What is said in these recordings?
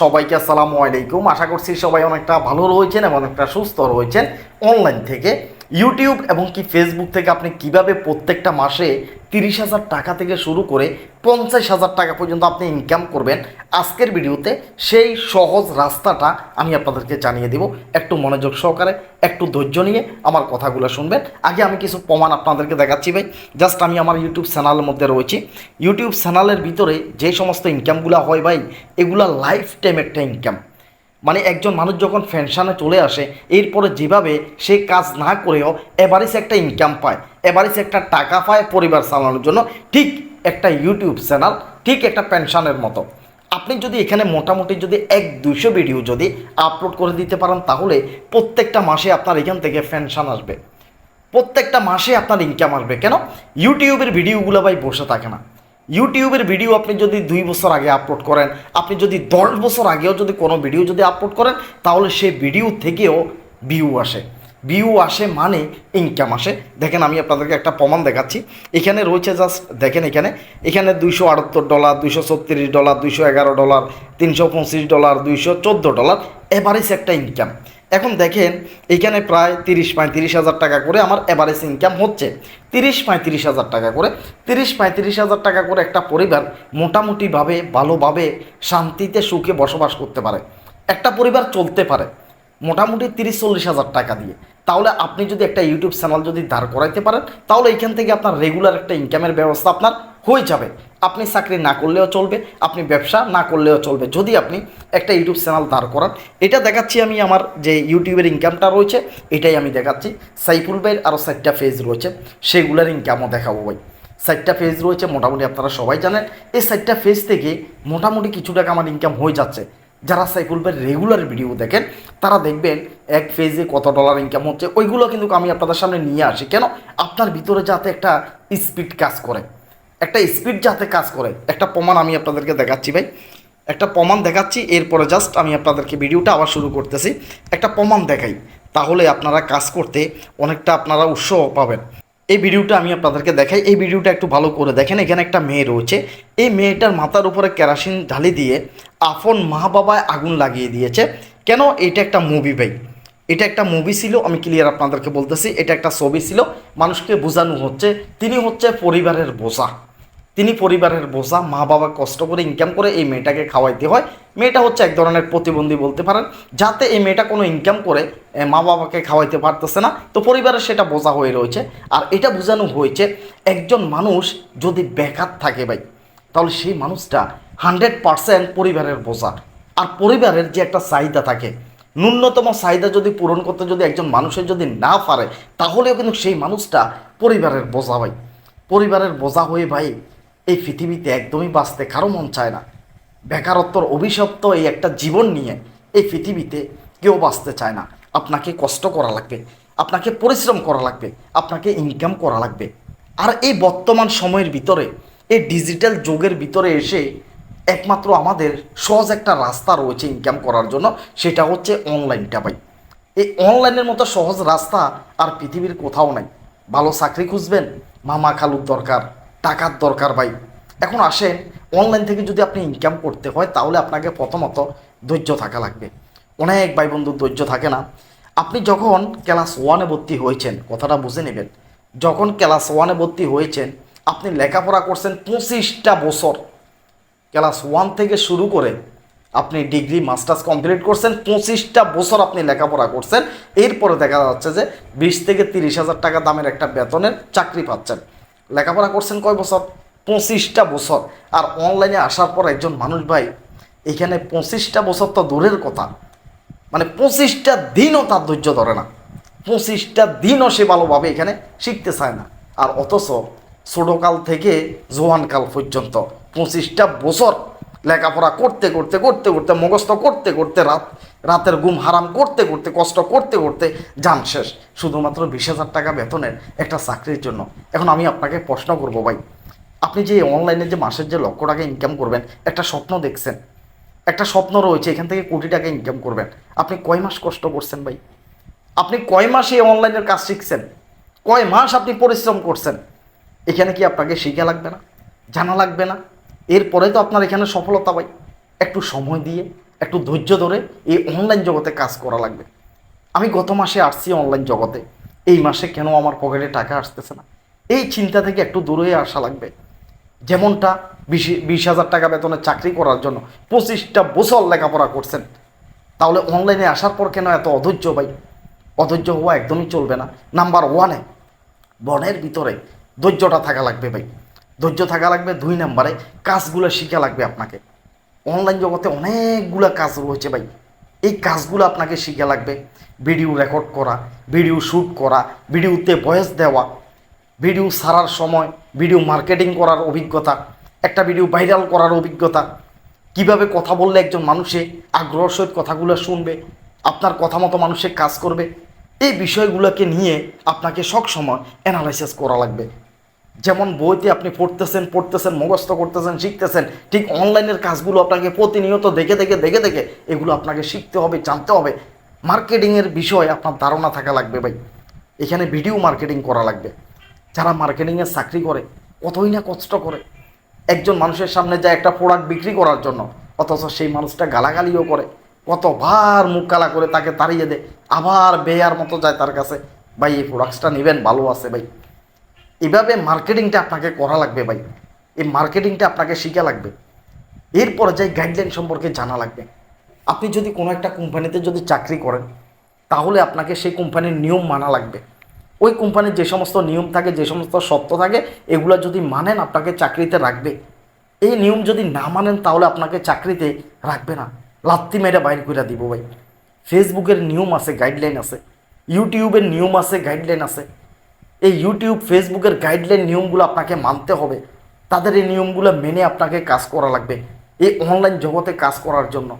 সবাইকে আসসালামু আলাইকুম। আশা করছি সবাই অনেকটা ভালো রয়েছেন এবং অনেকটা সুস্থ রয়েছেন। অনলাইন থেকে ইউটিউব এবং কি ফেসবুক থেকে আপনি কীভাবে প্রত্যেকটা মাসে তিরিশ হাজার টাকা থেকে শুরু করে পঞ্চাশ হাজার টাকা পর্যন্ত আপনি ইনকাম করবেন, আজকের ভিডিওতে সেই সহজ রাস্তাটা আমি আপনাদেরকে জানিয়ে দেব। একটু মনোযোগ সহকারে, একটু ধৈর্য নিয়ে আমার কথাগুলো শুনবেন। আগে আমি কিছু প্রমাণ আপনাদেরকে দেখাচ্ছি ভাই। জাস্ট আমি আমার ইউটিউব চ্যানেলের মধ্যে রয়েছি। ইউটিউব চ্যানেলের ভিতরে যে সমস্ত ইনকামগুলো হয় ভাই, এগুলা লাইফ টাইম একটা ইনকাম মানে একজন মানুষ যখন ফ্যানশানে চলে আসে, এরপরে যেভাবে সে কাজ না করেও এভারেজ একটা ইনকাম পায় এভারেজ একটা টাকা পায় পরিবার চালানোর জন্য, ঠিক একটা ইউটিউব চ্যানেল, ঠিক একটা পেনশনের মতো। আপনি যদি এখানে মোটামুটি যদি এক দুশো ভিডিও যদি আপলোড করে দিতে পারেন, তাহলে প্রত্যেকটা মাসে আপনার এখান থেকে পেনশন আসবে। প্রত্যেকটা মাসে আপনার ইনকাম আসবে। কেন? ইউটিউবের ভিডিওগুলো ভাই বসে থাকে না। ইউটিউবের ভিডিও আপনি যদি দুই বছর আগে আপলোড করেন, আপনি যদি দশ বছর আগেও যদি কোনো ভিডিও যদি আপলোড করেন, তাহলে সেই ভিডিও থেকেও ভিউ আসে। ভিউ আসে মানে ইনকাম আসে। দেখেন আমি আপনাদেরকে একটা প্রমাণ দেখাচ্ছি। এখানে রয়েছে জাস্ট দেখেন এখানে এখানে দুইশো আটাত্তর ডলার দুইশো ছত্রিশ ডলার দুইশো এগারো ডলার তিনশো পঁচিশ ডলার দুইশো চোদ্দ ডলার এভারেজ একটা ইনকাম এখন দেখেন, এখানে প্রায় তিরিশ পঁয়ত্রিশ হাজার টাকা করে আমার এভারেজ ইনকাম হচ্ছে। তিরিশ পঁয়ত্রিশ হাজার টাকা করে। তিরিশ পঁয়ত্রিশ হাজার টাকা করে একটা পরিবার মোটামুটিভাবে ভালোভাবে শান্তিতে সুখে বসবাস করতে পারে। একটা পরিবার চলতে পারে, মোটামুটি তিরিশ চল্লিশ হাজার টাকা দিয়ে। তাহলে আপনি যদি একটা ইউটিউব চ্যানেল যদি দাঁড় করাইতে পারেন, তাহলে এখান থেকে আপনার রেগুলার একটা ইনকামের ব্যবস্থা আপনার হয়ে যাবে। আপনি চাকরি না করলেও চলবে, আপনি ব্যবসা না করলেও চলবে। যদি আপনি একটা ইউটিউব চ্যানেল দাঁড় করান, এটা দেখাচ্ছি আমি আমার যে ইউটিউবের ইনকামটা রয়েছে, এটাই আমি দেখাচ্ছি। সাইফুল ভাইয়ের আরও চারটা ফেজ রয়েছে, সেগুলোর ইনকামও দেখাবো ভাই। সাইটটা ফেজ রয়েছে, মোটামুটি আপনারা সবাই জানেন। এই সাইটটা ফেজ থেকে মোটামুটি কিছু টাকা আমার ইনকাম হয়ে যাচ্ছে। যারা সাইফুল ভাইয়ের রেগুলার ভিডিও দেখেন, তারা দেখবেন এক ফেজে কত ডলার ইনকাম হচ্ছে। ওইগুলো কিন্তু আমি আপনাদের সামনে নিয়ে আসি। কেন? আপনার ভিতরে যাতে একটা স্পিড কাজ করে। একটা স্পিড যাতে কাজ করে। একটা প্রমাণ আমি আপনাদেরকে দেখাচ্ছি ভাই। একটা প্রমাণ দেখাচ্ছি, এরপরে জাস্ট আমি আপনাদেরকে ভিডিওটা আবার শুরু করতেছি। একটা প্রমাণ দেখাই, তাহলে আপনারা কাজ করতে অনেকটা আপনারা উৎসাহ পাবেন। এই ভিডিওটা আমি আপনাদেরকে দেখাই। এই ভিডিওটা একটু ভালো করে দেখেন, এখানে একটা মেয়ে রয়েছে। এই মেয়েটার মাথার উপরে কেরাসিন ঢালি দিয়ে আফন মা বাবায় আগুন লাগিয়ে দিয়েছে। কেন? এটা একটা মুভি ভাই। এটা একটা মুভি ছিল, আমি ক্লিয়ার আপনাদেরকে বলতেছি, এটা একটা ছবি ছিল। মানুষকে বোঝানো হচ্ছে, তিনি হচ্ছে পরিবারের বোঝা। তিনি পরিবারের বোঝা, মা বাবা কষ্ট করে ইনকাম করে এই মেয়েটাকে খাওয়াইতে হয়। মেয়েটা হচ্ছে এক ধরনের প্রতিবন্ধী বলতে পারেন, যাতে এই মেয়েটা কোনো ইনকাম করে মা বাবাকে খাওয়াইতে পারতেছে না। তো পরিবারের সেটা বোঝা হয়ে রয়েছে। আর এটা বোঝানো হয়েছে, একজন মানুষ যদি বেকার থাকে ভাই, তাহলে সেই মানুষটা হান্ড্রেড পারসেন্ট পরিবারের বোঝা। আর পরিবারের যে একটা চাহিদা থাকে, ন্যূনতম চাহিদা যদি পূরণ করতে যদি একজন মানুষের যদি না পারে, তাহলেও কিন্তু সেই মানুষটা পরিবারের বোঝা ভাই। পরিবারের বোঝা হয়ে ভাই এই পৃথিবীতে একদমই বাঁচতে কারও মন চায় না। বেকারত্বর অভিশপ্ত এই একটা জীবন নিয়ে এই পৃথিবীতে কেউ বাঁচতে চায় না। আপনাকে কষ্ট করা লাগবে, আপনাকে পরিশ্রম করা লাগবে, আপনাকে ইনকাম করা লাগবে। আর এই বর্তমান সময়ের ভিতরে, এই ডিজিটাল যুগের ভিতরে এসে একমাত্র আমাদের সহজ একটা রাস্তা রয়েছে ইনকাম করার জন্য, সেটা হচ্ছে অনলাইনটা ভাই। এই অনলাইনের মতো সহজ রাস্তা আর পৃথিবীর কোথাও নাই। ভালো চাকরি খুঁজবেন, মামা খালুর দরকার। টাকার দরকার ভাই। এখন আসেন অনলাইন থেকে যদি আপনি ইনকাম করতে হয়, তাহলে আপনাকে প্রথমত ধৈর্য থাকা লাগবে। অনেক ভাই বন্ধুর ধৈর্য থাকে না। আপনি যখন ক্লাস ওয়ানে ভর্তি হয়েছেন, কথাটা বুঝে নেবেন, যখন ক্লাস ওয়ানে ভর্তি হয়েছেন, আপনি লেখাপড়া করছেন পঁচিশটা বছর। ক্লাস ওয়ান থেকে শুরু করে আপনি ডিগ্রি মাস্টার্স কমপ্লিট করছেন, পঁচিশটা বছর আপনি লেখাপড়া করছেন। এরপরে দেখা যাচ্ছে যে বিশ থেকে তিরিশ হাজার টাকা দামের একটা বেতনের চাকরি পাচ্ছেন। লেখাপড়া করছেন কয় বছর? পঁচিশটা বছর। আর অনলাইনে আসার পর একজন মানুষ ভাই, এখানে পঁচিশটা বছর তো দূরের কথা। মানে পঁচিশটা দিনও তার ধৈর্য ধরে না। পঁচিশটা দিনও সে ভালোভাবে এখানে শিখতে চায় না। আর অথচ ছোটোকাল থেকে জোয়ানকাল পর্যন্ত পঁচিশটা বছর লেখাপড়া করতে করতে করতে করতে, মুখস্থ করতে করতে, রাত, রাতের ঘুম হারাম করতে করতে, কষ্ট করতে করতে যান শেষ। শুধুমাত্র বিশ হাজার টাকা বেতনের একটা চাকরির জন্য। এখন আমি আপনাকে প্রশ্ন করব ভাই, আপনি যে অনলাইনে যে মাসের যে লক্ষ টাকা ইনকাম করবেন, একটা স্বপ্ন দেখছেন। একটা স্বপ্ন রয়েছে, এখান থেকে কোটি টাকা ইনকাম করবেন। আপনি কয় মাস কষ্ট করছেন ভাই? আপনি কয় মাস এই অনলাইনের কাজ শিখছেন? কয় মাস আপনি পরিশ্রম করছেন? এখানে কি আপনাকে শিখা লাগবে না? জানা লাগবে না? এরপরে তো আপনার এখানে সফলতা ভাই, একটু সময় দিয়ে, একটু ধৈর্য ধরে এই অনলাইন জগতে কাজ করা লাগবে। আমি গত মাসে আসছি অনলাইন জগতে, এই মাসে কেন আমার পকেটে টাকা আসতেছে না? এই চিন্তা থেকে একটু দূরে আসা লাগবে। যেমনটা বিশ বিশ হাজার টাকা বেতনে চাকরি করার জন্য পঁচিশটা বছর লেখাপড়া করছেন, তাহলে অনলাইনে আসার পর কেন এত অধৈর্য ভাই? অধৈর্য হওয়া একদমই চলবে না। নাম্বার ওয়ানে বনের ভিতরে ধৈর্যটা থাকা লাগবে ভাই। ধৈর্য থাকা লাগবে, দুই নাম্বারে কাজগুলো শিখা লাগবে আপনাকে। অনলাইন জগতে অনেকগুলো কাজ রয়েছে ভাই। এই কাজগুলো আপনাকে শিখা লাগবে। ভিডিও রেকর্ড করা ভিডিও শ্যুট করা ভিডিওতে ভয়েস দেওয়া ভিডিও সারার সময় ভিডিও মার্কেটিং করার অভিজ্ঞতা, একটা ভিডিও ভাইরাল করার অভিজ্ঞতা, কীভাবে কথা বললে একজন মানুষে আগ্রহ সহিত কথাগুলো শুনবে, আপনার কথা মতো মানুষে কাজ করবে, এই বিষয়গুলোকে নিয়ে আপনাকে সব সময় অ্যানালাইসিস করা লাগবে। যেমন বইতে আপনি পড়তেছেন পড়তেছেন, মুখস্থ করতেছেন, শিখতেছেন, ঠিক অনলাইনের কাজগুলো আপনাকে প্রতিনিয়ত দেখে দেখে দেখে দেখে এগুলো আপনাকে শিখতে হবে, জানতে হবে। মার্কেটিংয়ের বিষয় আপনার ধারণা থাকা লাগবে ভাই। এখানে ভিডিও মার্কেটিং করা লাগবে। যারা মার্কেটিংয়ের চাকরি করে, কতই না কষ্ট করে একজন মানুষের সামনে যায় একটা প্রোডাক্ট বিক্রি করার জন্য, অথচ সেই মানুষটা গালাগালিও করে, কতবার মুখ কালা করে তাকে তাড়িয়ে দেয়, আবার বেয়ার মতো যায় তার কাছে। ভাই, এই প্রোডাক্টসটা নেবেন, ভালো আছে ভাই। এভাবে মার্কেটিংটা আপনাকে করা লাগবে ভাই। এই মার্কেটিংটা আপনাকে শিখা লাগবে। এরপরে যাই গাইডলাইন সম্পর্কে জানা লাগবে। আপনি যদি কোনো একটা কোম্পানিতে যদি চাকরি করেন, তাহলে আপনাকে সেই কোম্পানির নিয়ম মানা লাগবে। ওই কোম্পানির যে সমস্ত নিয়ম থাকে, যে সমস্ত সত্য থাকে, এগুলো যদি মানেন, আপনাকে চাকরিতে রাখবে। এই নিয়ম যদি না মানেন, তাহলে আপনাকে চাকরিতে রাখবে না। লাত্তি মেরে বাইর করে দিব ভাই। ফেসবুকের নিয়ম আছে গাইডলাইন আছে। ইউটিউবের নিয়ম আছে গাইডলাইন আছে। এই ইউটিউব ফেসবুকের গাইডলাইন নিয়মগুলো আপনাকে মানতে হবে। তাদের এই নিয়মগুলো মেনে আপনাকে কাজ করা লাগবে। এই অনলাইন জগতে কাজ করার জন্য।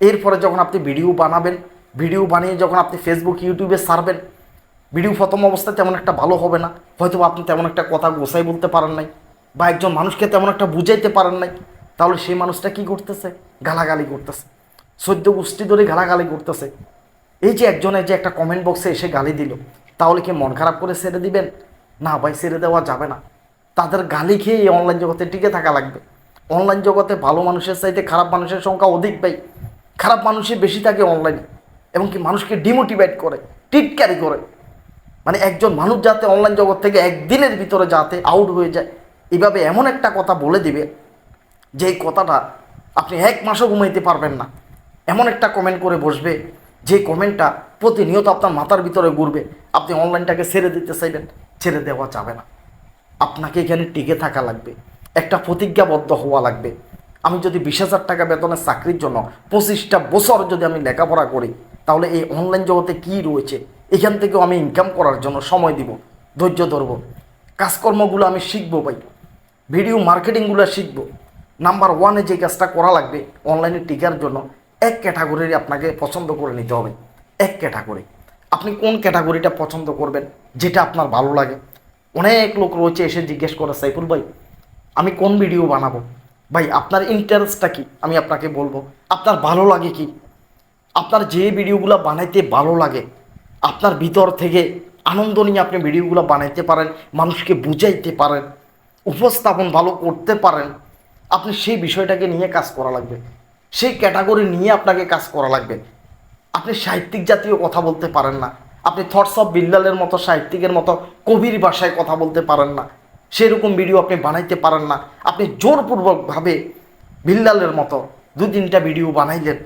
এরপরে যখন আপনি ভিডিও বানাবেন ভিডিও বানিয়ে যখন আপনি ফেসবুক ইউটিউবে ছাড়বেন ভিডিও প্রথম অবস্থায় তেমন একটা ভালো হবে না। হয়তো আপনি তেমন একটা কথা গোসাই বলতে পারেন নাই বা একজন মানুষকে তেমন একটা বুঝাইতে পারেন নাই। তাহলে সেই মানুষটা কি করতেছে? গালাগালি করতেছে। সদ্য গোষ্ঠী ধরে গালাগালি করতেছে। এই যে একজনের যে একটা কমেন্ট বক্সে এসে গালি দিল তাহলে কি মন খারাপ করে ছেড়ে দিবেন? না ভাই, ছেড়ে দেওয়া যাবে না। তাদের গালি খেয়ে এই অনলাইন জগতে টিকে থাকা লাগবে। অনলাইন জগতে ভালো মানুষের চাইতে খারাপ মানুষের সংখ্যা অধিক ভাই। খারাপ মানুষই বেশি থাকে অনলাইনে এবং কি মানুষকে ডিমোটিভেট করে, টিটকারি করে। মানে একজন মানুষ যাতে অনলাইন জগৎ থেকে একদিনের ভিতরে যাতে আউট হয়ে যায়। এভাবে এমন একটা কথা বলে দিবে যেই কথাটা আপনি এক মাসও ঘুমাইতে পারবেন না। এমন একটা কমেন্ট করে বসবে যে কমেন্টটা প্রতিনিয়ত আপনার মাথার ভিতরে ঘুরবে, আপনি অনলাইনটাকে ছেড়ে দিতে চাইবেন, ছেড়ে দেওয়া যাবে না। আপনাকে এখানে টিকে থাকা লাগবে, একটা প্রতিজ্ঞাবদ্ধ হওয়া লাগবে। আমি যদি বিশ হাজার টাকা বেতনের চাকরির জন্য পঁচিশটা বছর যদি আমি লেখাপড়া করি, তাহলে এই অনলাইন জগতে কী রয়েছে? এখান থেকেও আমি ইনকাম করার জন্য সময় দিব, ধৈর্য ধরবো। কাজকর্মগুলো আমি শিখব ভাই। ভিডিও মার্কেটিংগুলো শিখব। নাম্বার ওয়ানে যে কাজটা করা লাগবে অনলাইনে টিকার জন্য এক ক্যাটাগরির আপনাকে পছন্দ করে নিতে হবে। এক ক্যাটাগরি। আপনি কোন ক্যাটাগরিটা পছন্দ করবেন, যেটা আপনার ভালো লাগে? অনেক লোক রয়েছে এসে জিজ্ঞেস করে, সাইফুল ভাই, আমি কোন ভিডিও বানাবো? ভাই, আপনার ইন্টারেস্টটা কি? আমি আপনাকে বলব, আপনার ভালো লাগে কি? আপনার যে ভিডিওগুলো বানাইতে ভালো লাগে, আপনার ভিতর থেকে আনন্দ নিয়ে আপনি ভিডিওগুলো বানাইতে পারেন, মানুষকে বুঝাইতে পারেন, উপস্থাপন ভালো করতে পারেন, আপনি সেই বিষয়টাকে নিয়ে কাজ করা লাগবে। সেই ক্যাটাগরি নিয়ে আপনাকে কাজ করা লাগবে। আপনি সাহিত্যিক জাতীয় কথা বলতে পারেন না। আপনি থটস অফ বিল্লালের মতো, সাহিত্যিকের মতো কবির ভাষায় কথা বলতে পারেন না। সেরকম ভিডিও আপনি বানাইতে পারেন না। আপনি জোরপূর্বকভাবে বিল্লালের মতো দু তিনটা ভিডিও বানাইলেন।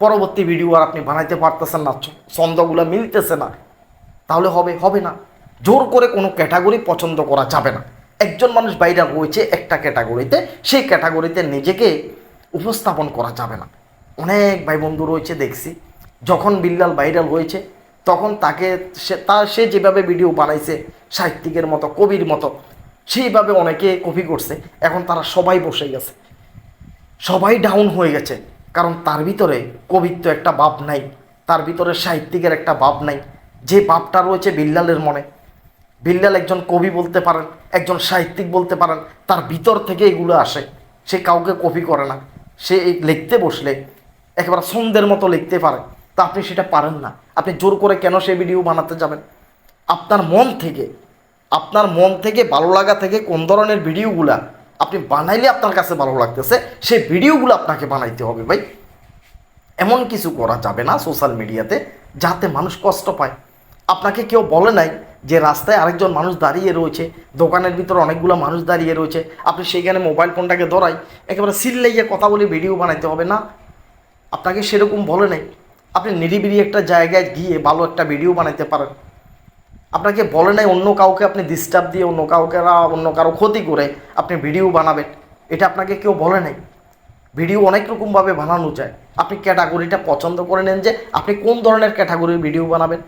পরবর্তী ভিডিও আর আপনি বানাইতে পারতেছেন না ছন্দগুলো মিলতেছে না। তাহলে হবে হবে না। জোর করে কোনো ক্যাটাগরি পছন্দ করা যাবে না। একজন মানুষ বাইরে রয়েছে একটা ক্যাটাগরিতে সেই ক্যাটাগরিতে নিজেকে উপস্থাপন করা যাবে না। অনেক ভাই বন্ধু রয়েছে, দেখছি। যখন বিল্লাল ভাইরাল হয়েছে, তখন তাকে সে তার সে যেভাবে ভিডিও বানাইছে, সাহিত্যিকের মতো, কবির মতো, সেইভাবে অনেকে কপি করছে। এখন তারা সবাই বসে গেছে। সবাই ডাউন হয়ে গেছে। কারণ তার ভিতরে কবিত্ব একটা ভাব নাই। তার ভিতরে সাহিত্যিকের একটা ভাব নাই। যে ভাবটা রয়েছে বিল্লালের মনে, বিল্লাল একজন কবি বলতে পারেন, একজন সাহিত্যিক বলতে পারেন, তার ভিতর থেকে এগুলো আসে। সে কাউকে কপি করে না। সে লিখতে বসলে, একেবারে ছন্দের মতো লিখতে পারে, তা আপনি সেটা পারেন না। আপনি জোর করে কেন সে ভিডিও বানাতে যাবেন? আপনার মন থেকে, আপনার মন থেকে, ভালো লাগা থেকে কোন ধরনের ভিডিওগুলা আপনি বানাইলে আপনার কাছে ভালো লাগতেছে সেই ভিডিওগুলো আপনাকে বানাইতে হবে ভাই। এমন কিছু করা যাবে না সোশ্যাল মিডিয়াতে যাতে মানুষ কষ্ট পায়। আপনাকে কেউ বলে নাই যে রাস্তায় আরেকজন মানুষ দাঁড়িয়ে রয়েছে, দোকানের ভিতর অনেকগুলো মানুষ দাঁড়িয়ে রয়েছে, আপনি সেইখানে মোবাইল ফোনটাকে ধরাই, একেবারে সিল্লাইয়ে কথা বলে ভিডিও বানাইতে হবে না। আপনাকে সেরকম বলে নাই। আপনি নিরিবিলি একটা জায়গায় গিয়ে ভালো একটা ভিডিও বানাইতে পারেন। আপনাকে বলে নাই অন্য কাউকে আপনি ডিস্টার্ব দিয়ে অন্য কাউকে অন্য কারও ক্ষতি করে আপনি ভিডিও বানাবেন। এটা আপনাকে কেউ বলে নাই। ভিডিও অনেক রকমভাবে বানানো যায়। আপনি ক্যাটাগরিটা পছন্দ করে নেন যে, আপনি কোন ধরনের ক্যাটাগরির ভিডিও বানাবেন?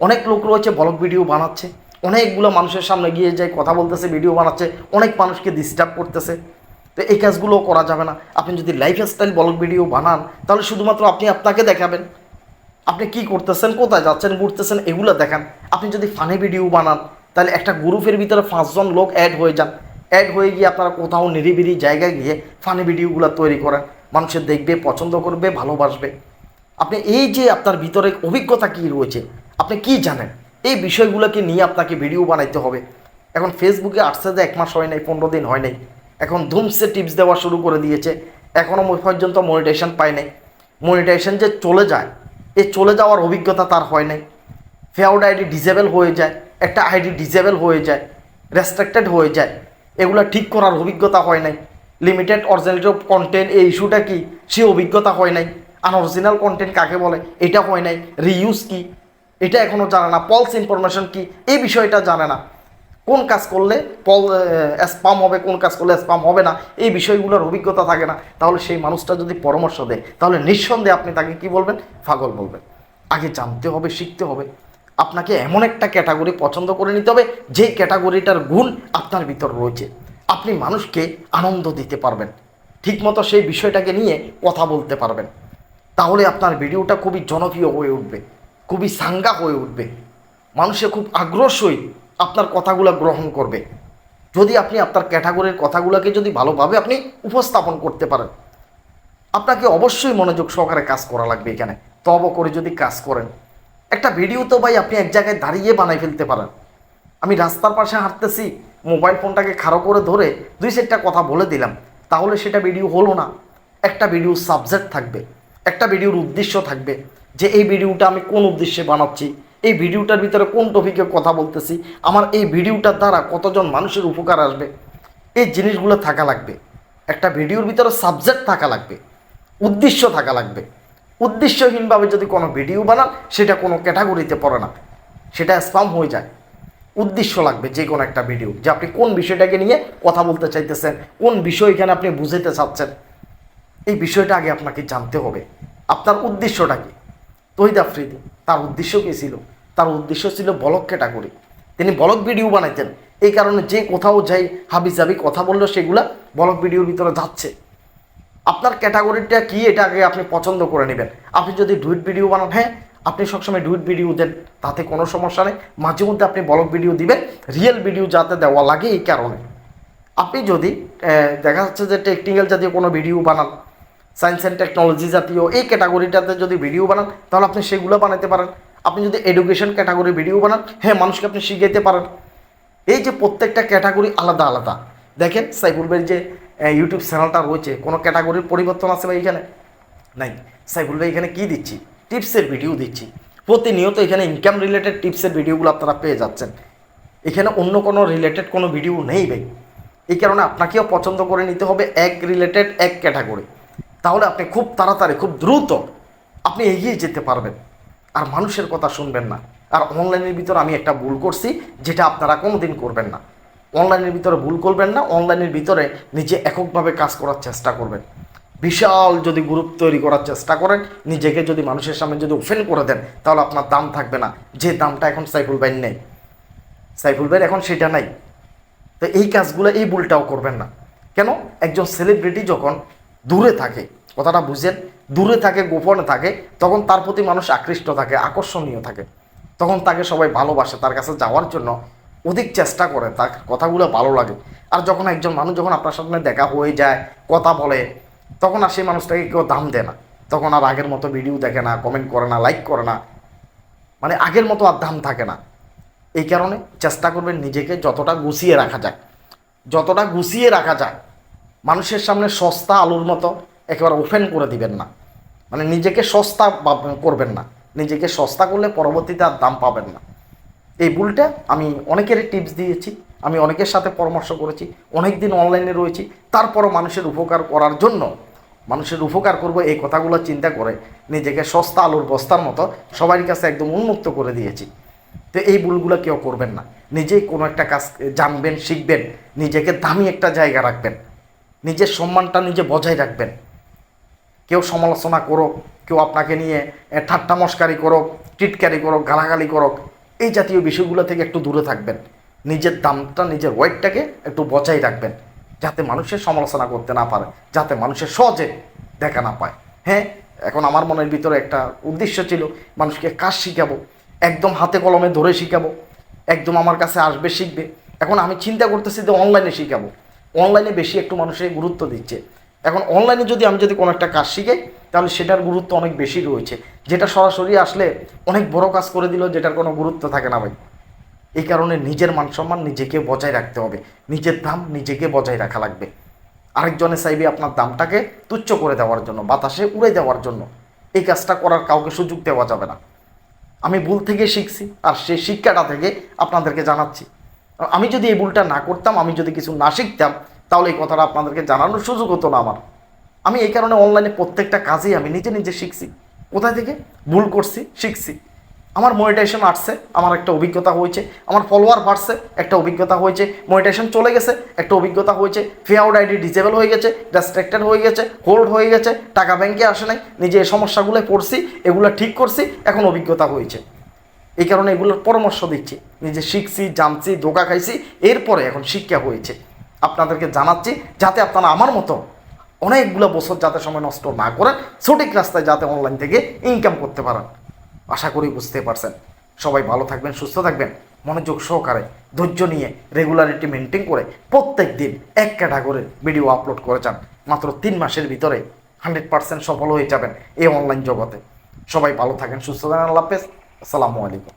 অনেক লোক রয়েছে ব্লগ ভিডিও বানাচ্ছে, অনেকগুলো মানুষের সামনে গিয়ে যায় কথা বলতেছে ভিডিও বানাচ্ছে, অনেক মানুষকে ডিস্টার্ব করতেছে। তো এই কাজগুলো করা যাবে না। আপনি যদি লাইফ স্টাইল ব্লগ ভিডিও বানান, তাহলে শুধুমাত্র আপনি আপনাকে দেখাবেন। আপনি কি করতেছেন, কোথায় যাচ্ছেন, ঘুরতেছেন, এগুলো দেখান। আপনি যদি ফানি ভিডিও বানান, তাহলে একটা গ্রুপের ভিতরে পাঁচজন লোক অ্যাড হয়ে যান। অ্যাড হয়ে গিয়ে আপনারা কোথাও নিরিবিলি জায়গায় গিয়ে ফানি ভিডিওগুলো তৈরি করেন। মানুষের দেখবে, পছন্দ করবে, ভালোবাসবে। আপনি এই যে আপনার ভিতরে অভিজ্ঞতা কী রয়েছে আপনি কি জানেন? এই বিষয়গুলোকে নিয়ে আপনাকে ভিডিও বানাইতে হবে। এখন ফেসবুকে যে এক মাস হয় নাই, পনেরো দিন হয় নাই। এখন ধুমসে টিপস দেওয়া শুরু করে দিয়েছে। এখনও পর্যন্ত মনিটাইজেশন পায় নাই। মনিটাইজেশন যে চলে যায়, এই চলে যাওয়ার অভিজ্ঞতা তার হয় নাই। ফেয়ার্ড আইডি ডিসেবল হয়ে যায়, একটা আইডি ডিসেবল হয়ে যায় রেস্ট্রিক্টেড হয়ে যায়। এগুলো ঠিক করার অভিজ্ঞতা হয় নাই। লিমিটেড অরিজিনালিটি অফ কন্টেন্ট এই ইস্যুটা কি? সে অভিজ্ঞতা হয় নাই। আনঅরিজিনাল কন্টেন্ট কাকে বলে? এটা হয় নাই। রিউজ কি? এটা এখনও জানে না পলস ইনফরমেশন কি, এই বিষয়টা জানে না। কোন কাজ করলে পল স্পাম হবে, কোন কাজ করলে স্পাম হবে না, এই বিষয়গুলোর অভিজ্ঞতা থাকে না। তাহলে সেই মানুষটা যদি পরামর্শ দেয়, তাহলে নিঃসন্দেহে আপনি তাকে কি বলবেন? ফাগল বলবেন। আগে জানতে হবে, শিখতে হবে। আপনাকে এমন একটা ক্যাটাগরি পছন্দ করে নিতে হবে যে ক্যাটাগরিটার গুণ আপনার ভিতর রয়েছে। আপনি মানুষকে আনন্দ দিতে পারবেন। ঠিকমতো সেই বিষয়টাকে নিয়ে কথা বলতে পারবেন। তাহলে আপনার ভিডিওটা খুবই জনপ্রিয় হয়ে উঠবে। খুবই সাঙ্গা হয়ে উঠবে। মানুষে খুব আগ্রসই আপনার কথাগুলো গ্রহণ করবে। যদি আপনি আপনার ক্যাটাগরির কথাগুলোকে যদি ভালোভাবে আপনি উপস্থাপন করতে পারেন, আপনাকে অবশ্যই মনোযোগ সহকারে কাজ করা লাগবে এখানে। তব করে যদি কাজ করেন। একটা ভিডিও তো ভাই আপনি এক জায়গায় দাঁড়িয়ে বানাই ফেলতে পারেন। আমি রাস্তার পাশে হাঁটতেছি মোবাইল ফোনটাকে খাড়ো করে ধরে দুই চারটা কথা বলে দিলাম। তাহলে সেটা ভিডিও হলো না। একটা ভিডিও সাবজেক্ট থাকবে। একটা ভিডিওর উদ্দেশ্য থাকবে। যে এই ভিডিওটা আমি কোন উদ্দেশ্যে বানাচ্ছি, এই ভিডিওটার ভিতরে কোন টপিকে কথা বলতেছি, আমার এই ভিডিওটার দ্বারা কতজন মানুষের উপকার আসবে, এই জিনিসগুলো থাকা লাগবে। একটা ভিডিওর ভিতরে সাবজেক্ট থাকা লাগবে, উদ্দেশ্য থাকা লাগবে। উদ্দেশ্যহীনভাবে যদি কোনো ভিডিও বানান, সেটা কোনো ক্যাটাগরিতে পড়ে না, সেটা স্পাম হয়ে যায়। উদ্দেশ্য লাগবে যে কোনো একটা ভিডিও, যে আপনি কোন বিষয়টাকে নিয়ে কথা বলতে চাইতেছেন, কোন বিষয় এখানে আপনি বুঝাইতে চাচ্ছেন, এই বিষয়টা আগে আপনাকে জানতে হবে। আপনার উদ্দেশ্যটা কি? তহিদ আফ্রিদি। তার উদ্দেশ্য কী ছিল? তার উদ্দেশ্য ছিল বলক ক্যাটাগরি তিনি বলক ভিডিও বানাইতেন। এই কারণে যে কোথাও যাই হাবি জাবি কথা বলল সেগুলা বলক ভিডিওর ভিতরে যাচ্ছে। আপনার ক্যাটাগরিটা কি? এটা আগে আপনি পছন্দ করে নেবেন। আপনি যদি ডুইট ভিডিও বানান হ্যাঁ আপনি সবসময় ডুইট ভিডিও দেন। তাতে কোনো সমস্যা নেই। মাঝে মধ্যে আপনি বলক ভিডিও দিবেন। রিয়েল ভিডিও যাতে দেওয়া লাগে এই কারণে। আপনি যদি দেখা যাচ্ছে যে টেকনিক্যাল জাতীয় কোনো ভিডিও বানান সায়েন্স অ্যান্ড টেকনোলজি জাতীয় এই ক্যাটাগরিটাতে যদি ভিডিও বানান, তাহলে আপনি সেগুলো বানাতে পারেন। আপনি যদি এডুকেশন ক্যাটাগরি ভিডিও বানান হ্যাঁ মানুষকে আপনি শিখাইতে পারেন। এই যে প্রত্যেকটা ক্যাটাগরি আলাদা আলাদা। দেখেন, সাইফুল ভাইয়ের যে ইউটিউব চ্যানেলটা রয়েছে, কোনো ক্যাটাগরির পরিবর্তন আছে ভাই এখানে? নাই। সাইফুল ভাই এখানে কী দিচ্ছি? টিপসের ভিডিও দিচ্ছি। প্রতিনিয়ত এখানে ইনকাম রিলেটেড টিপসের ভিডিওগুলো আপনারা পেয়ে যাচ্ছেন। এখানে অন্য কোনো রিলেটেড কোনো ভিডিও নেই ভাই। এই কারণে আপনাকেও পছন্দ করে নিতে হবে এক রিলেটেড এক ক্যাটাগরি তাহলে আপনি খুব তাড়াতাড়ি, খুব দ্রুত আপনি এগিয়ে যেতে পারবেন। আর মানুষের কথা শুনবেন না। আর অনলাইনের ভিতর আমি একটা ভুল করছি, যেটা আপনারা কোনো দিন করবেন না। অনলাইনের ভিতরে ভুল করবেন না, অনলাইনের ভিতরে নিজে এককভাবে কাজ করার চেষ্টা করবেন। বিশাল যদি গ্রুপ তৈরি করার চেষ্টা করেন, নিজেকে যদি মানুষের সামনে যদি ওপেন করে দেন, তাহলে আপনার দাম থাকবে না। যে দামটা এখন সাইফুল ভাইয়ের নেই। সাইফুল ভাইয়ের এখন সেটা নাই। তো এই কাজগুলো, এই ভুলটাও করবেন না। কেন? একজন সেলিব্রিটি যখন দূরে থাকে। কথাটা বুঝেন দূরে থাকে, গোপনে থাকে, তখন তার প্রতি মানুষ আকৃষ্ট থাকে, আকর্ষণীয় থাকে। তখন তাকে সবাই ভালোবাসে, তার কাছে যাওয়ার জন্য অধিক চেষ্টা করে, তার কথাগুলো ভালো লাগে। আর যখন একজন মানুষ যখন আপনার সামনে দেখা হয়ে যায়, কথা বলে, তখন আর সেই মানুষটাকে কেউ দাম দেয় না। তখন আর আগের মতো ভিডিও দেখে না কমেন্ট করে না লাইক করে না। মানে আগের মতো আর দাম থাকে না। এই কারণে চেষ্টা করবেন নিজেকে যতটা গুছিয়ে রাখা যায়। যতটা গুছিয়ে রাখা যায় মানুষের সামনে সস্তা আলুর মতো একেবারে ওপেন করে দিবেন না। মানে নিজেকে সস্তা করবেন না। নিজেকে সস্তা করলে পরবর্তীতে আর দাম পাবেন না। এই ভুলটা আমি অনেকেরই টিপস দিয়েছি, আমি অনেকের সাথে পরামর্শ করেছি অনেক দিন অনলাইনে রয়েছি। তারপরও মানুষের উপকার করার জন্য, মানুষের উপকার করব এই কথাগুলো চিন্তা করে নিজেকে সস্তা আলুর বস্তার মতো সবার কাছে একদম উন্মুক্ত করে দিয়েছি। তো এই ভুলগুলো কেউ করবেন না। নিজেই কোনো একটা কাজ জানবেন, শিখবেন, নিজেকে দামি একটা জায়গা রাখবেন। নিজের সম্মানটা নিজে বজায় রাখবেন। কেউ সমালোচনা করো কেউ আপনাকে নিয়ে ঠাট্টা মস্কারি করো টিটকারি করো গালাগালি করো এই জাতীয় বিষয়গুলো থেকে একটু দূরে থাকবেন। নিজের দামটা, নিজের ওয়েটটাকে একটু বজায় রাখবেন, যাতে মানুষের সমালোচনা করতে না পারে, যাতে মানুষের সহজে দেখা না পায়। হ্যাঁ এখন আমার মনের ভিতরে একটা উদ্দেশ্য ছিল, মানুষকে কাজ শিখাবো, একদম হাতে কলমে ধরে শিখাবো, একদম আমার কাছে আসবে, শিখবে। এখন আমি চিন্তা করতেছি যে অনলাইনে শিখাবো। অনলাইনে বেশি একটু মানুষের গুরুত্ব দিচ্ছে। এখন অনলাইনে যদি আমি যদি কোনো একটা কাজ শিখাই, তাহলে সেটার গুরুত্ব অনেক বেশি রয়েছে। যেটা সরাসরি আসলে অনেক বড় কাজ করে দিল, যেটার কোনো গুরুত্ব থাকে না ভাই। এই কারণে নিজের মান সম্মান নিজেকে বজায় রাখতে হবে। নিজের দাম নিজেকে বজায় রাখা লাগবে। আরেকজনে চাইবে আপনার দামটাকে তুচ্ছ করে দেওয়ার জন্য, বাতাসে উড়ে দেওয়ার জন্য। এই কাজটা করার কাউকে সুযোগ দেওয়া যাবে না। আমি ভুল থেকে শিখছি, আর সেই শিক্ষাটা থেকে আপনাদেরকে জানাচ্ছি। আমি যদি এই ভুলটা না করতাম, আমি যদি কিছু না শিখতাম, তাহলে এই কথাটা আপনাদেরকে জানানোর সুযোগ হতো না আমার। আমি এই কারণে অনলাইনে প্রত্যেকটা কাজেই আমি নিজে নিজে শিখছি। কোথায় থেকে? ভুল করছি, শিখছি। আমার মনিটাইজেশন আসছে, আমার একটা অভিজ্ঞতা হয়েছে, আমার ফলোয়ার বাড়ছে, একটা অভিজ্ঞতা হয়েছে মনিটাইজেশন চলে গেছে, একটা অভিজ্ঞতা হয়েছে ফেআউট আইডি ডিজেবল হয়ে গেছে রেস্ট্রিক্টেড হয়ে গেছে হোল্ড হয়ে গেছে, টাকা ব্যাংকে আসে নাই, নিজে এই সমস্যাগুলো পড়ছি, এগুলো ঠিক করছি, এখন অভিজ্ঞতা হয়েছে। এই কারণে এগুলোর পরামর্শ দিচ্ছি। নিজে শিখছি, জানছি, ধোকা খাইছি, এরপরে এখন শিক্ষা হয়েছে। আপনাদেরকে জানাচ্ছি যাতে আপনারা আমার মতো অনেকগুলো বছর যাতে সময় নষ্ট না করেন, সঠিক রাস্তায় যাতে অনলাইন থেকে ইনকাম করতে পারেন। আশা করি বুঝতে পারছেন। সবাই ভালো থাকবেন, সুস্থ থাকবেন। মনোযোগ সহকারে ধৈর্য নিয়ে রেগুলারিটি মেনটেন করে প্রত্যেক দিন এক ক্যাটাগরির ভিডিও আপলোড করে যান। মাত্র তিন মাসের ভিতরে হান্ড্রেড পার্সেন্ট সফল হয়ে যাবেন এই অনলাইন জগতে। সবাই ভালো থাকেন, সুস্থ থাকেন, আল্লাহ হাফেজ। আসসালামু আলাইকুম।